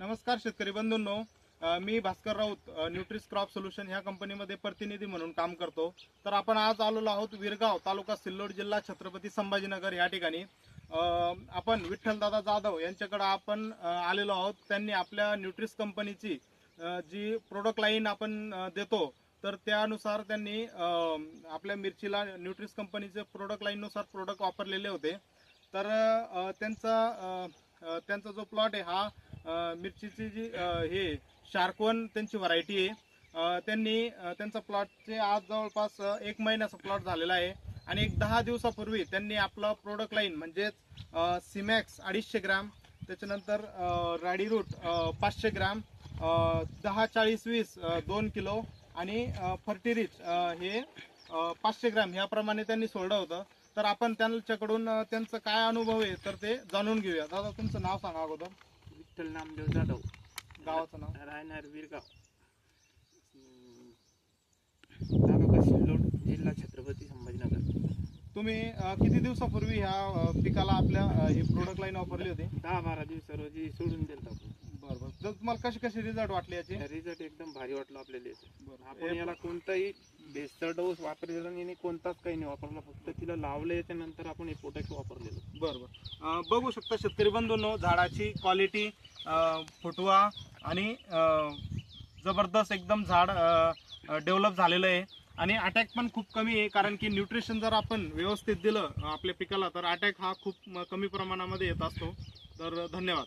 नमस्कार शेतकरी बंधूंनो. मी Bhaskar Raut Nutris crop solution ह्या कंपनीमध्ये प्रतिनिधी म्हणून काम करतो. तर आपण आज आलेलो आहोत विरगाव तालुका सिल्लोड जिल्हा छत्रपती संभाजीनगर या ठिकाणी. आपण विठ्ठलदादा जाधव यांच्याकडे आपण आलेलो आहोत. त्यांनी आपल्या न्यूट्रिस कंपनीची जी प्रोडक्ट लाईन आपण देतो तर त्यानुसार त्यांनी आपल्या मिरचीला न्यूट्रिस कंपनीचे प्रोडक्ट लाईननुसार प्रोडक्ट वापरलेले होते. तर त्यांचा त्यांचा जो प्लॉट आहे हा मिरचीची जी हे शार्कवन त्यांची व्हरायटी आहे. त्यांनी त्यांचा प्लॉटचे आज जवळपास एक महिन्याचा प्लॉट झालेला आहे. आणि एक दहा दिवसापूर्वी त्यांनी आपलं प्रोडक्ट लाईन म्हणजेच सिमॅक्स अडीचशे ग्राम त्याच्यानंतर राडी रूट पाचशे ग्राम दहा चाळीस वीस दोन किलो आणि अ, फर्टिरिच हे पाचशे ग्राम ह्याप्रमाणे त्यांनी सोडलं होतं. तर आपण त्यांच्याकडून त्यांचं काय अनुभव आहे तर ते जाणून घेऊया. दादा तुमचं नाव सांगा अगोदर. विठ्ठल नामदेव जाधव. गावाचं नाव. राहणार वीरगाव. तालुका सिल्लोड जिल्हा छत्रपती संभाजीनगर. तुम्ही अ, किती दिवसापूर्वी ह्या अ, पिकाला आपल्या अ, ही प्रोडक्ट लाईन वापरली होती? दहा बारा दिवसा रोजी सोडून दिलं आपण. बरं बरं. तर तुम्हाला कसे कसे रिझल्ट वाटले याचे? रिझल्ट एकदम भारी वाटला आपल्याला याचा. बरं. आपण याला कोणताही बेस्टर डोस वापरलेला नाही आणि कोणताच काही नाही वापरला. फक्त तिला लावलं याच्यानंतर आपण हे प्रोडक्ट वापरलेलं. बरं. बघू शकता शेतकरी बंधूंनो झाडाची क्वालिटी फुटवा आणि जबरदस्त एकदम झाड डेव्हलप झालेलं आहे. आणि अटॅक पण खूप कमी आहे कारण की न्यूट्रिशन जर आपण व्यवस्थित दिलं आपल्या पिकाला तर अटॅक हा खूप कमी प्रमाणामध्ये येत असतो. तर धन्यवाद.